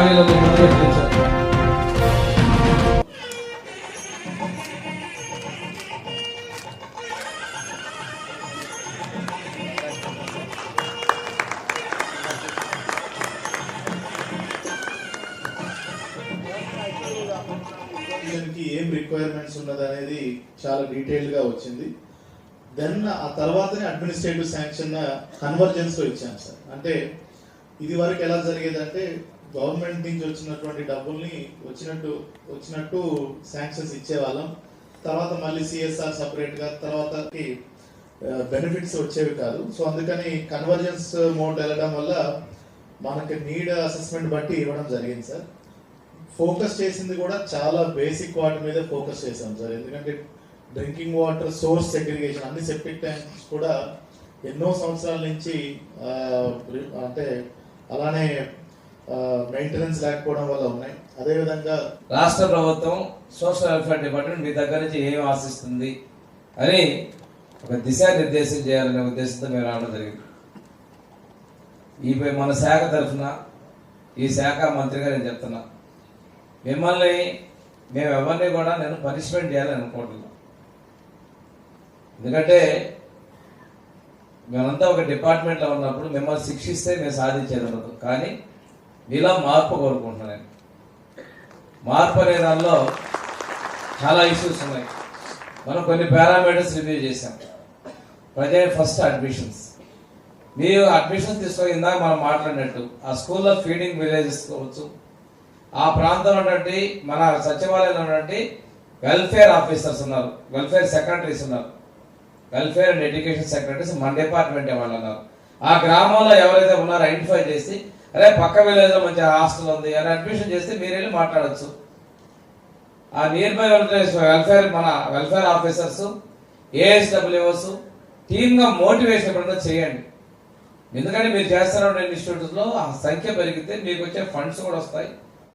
ఖాళీలను మొదలెట్టించారు దీనికి ఏం రిక్వైర్మెంట్స్ ఉన్నది అనేది చాలా డీటెయిల్గా వచ్చింది. దెన్ ఆ తర్వాతనే అడ్మినిస్ట్రేటివ్ శాంక్షన్ కన్వర్జెన్స్లో ఇచ్చాను ఇచ్చాం సార్. అంటే ఇది వరకు ఎలా జరిగేదంటే గవర్నమెంట్ నుంచి వచ్చినటువంటి డబ్బుల్ని వచ్చినట్టు వచ్చినట్టు శాంక్షన్స్ ఇచ్చేవాళ్ళం. తర్వాత మళ్ళీ సిఎస్ఆర్ సపరేట్గా తర్వాత బెనిఫిట్స్ వచ్చేవి కాదు. సో అందుకని కన్వర్జెన్స్ మోడ్ వెళ్ళడం వల్ల మనకి నీడ్ అసెస్మెంట్ బట్టి ఇవ్వడం జరిగింది సార్. ఫోకస్ చేసింది కూడా చాలా బేసిక్ వాటి మీద ఫోకస్ చేసాం సార్. ఎందుకంటే డ్రింకింగ్ వాటర్ సోర్స్ సెగ్రిగేషన్ అన్ని సెప్టిక్ ట్యాంక్స్ కూడా ఎన్నో సంవత్సరాల నుంచి అంటే అలానే మెయింటెనెన్స్ లేకపోవడం వల్ల ఉన్నాయి. అదేవిధంగా రాష్ట్ర ప్రభుత్వం సోషల్ వెల్ఫేర్ డిపార్ట్మెంట్ మీ దగ్గర నుంచి ఏం ఆశిస్తుంది అని ఒక దిశానిర్దేశం చేయాలనే ఉద్దేశంతో మేము రావడం జరిగింది. ఈ మన శాఖ తరఫున ఈ శాఖ మంత్రిగా నేను చెప్తున్నా మిమ్మల్ని మేము ఎవరిని కూడా నేను పనిష్మెంట్ చేయాలని అనుకుంటున్నాను ఎందుకంటే మేమంతా ఒక డిపార్ట్మెంట్లో ఉన్నప్పుడు మిమ్మల్ని శిక్షిస్తే మేము సాధించేది ఉండదు. కానీ మీలో మార్పు కోరుకుంటున్నాను మార్పు అనే దానిలో చాలా ఇష్యూస్ ఉన్నాయి. మనం కొన్ని పారామీటర్స్ రివ్యూ చేసాం ప్రజా ఫస్ట్ అడ్మిషన్స్ మీరు అడ్మిషన్స్ తీసుకొని ఇందాక మనం మాట్లాడినట్టు ఆ స్కూల్లో ఫీడింగ్ విలేజెస్ కావచ్చు ఆ ప్రాంతంలో ఉన్నటువంటి మన సచివాలయంలో ఉన్నటువంటి వెల్ఫేర్ ఆఫీసర్స్ ఉన్నారు వెల్ఫేర్ సెక్రటరీస్ ఉన్నారు వెల్ఫేర్ అండ్ ఎడ్యుకేషన్ సెక్రటరీస్ మన డిపార్ట్మెంట్ వాళ్ళు ఉన్నారు. ఆ గ్రామంలో ఎవరైతే ఉన్నారో ఐడెంటిఫై చేసి అరే పక్క విలేజ్లో మంచి హాస్టల్ ఉంది అని అడ్మిషన్ చేస్తే మీరు వెళ్ళి మాట్లాడచ్చు. ఆ నియర్ బై వెల్ఫేర్ మన వెల్ఫేర్ ఆఫీసర్స్ ఏఎస్డబ్ల్యూఎస్ టీమ్గా మోటివేషన్ ఎప్పుడన్నా చేయండి. ఎందుకంటే మీరు చేస్తున్న ఇన్స్టిట్యూట్స్లో ఆ సంఖ్య పెరిగితే మీకు వచ్చే ఫండ్స్ కూడా వస్తాయి.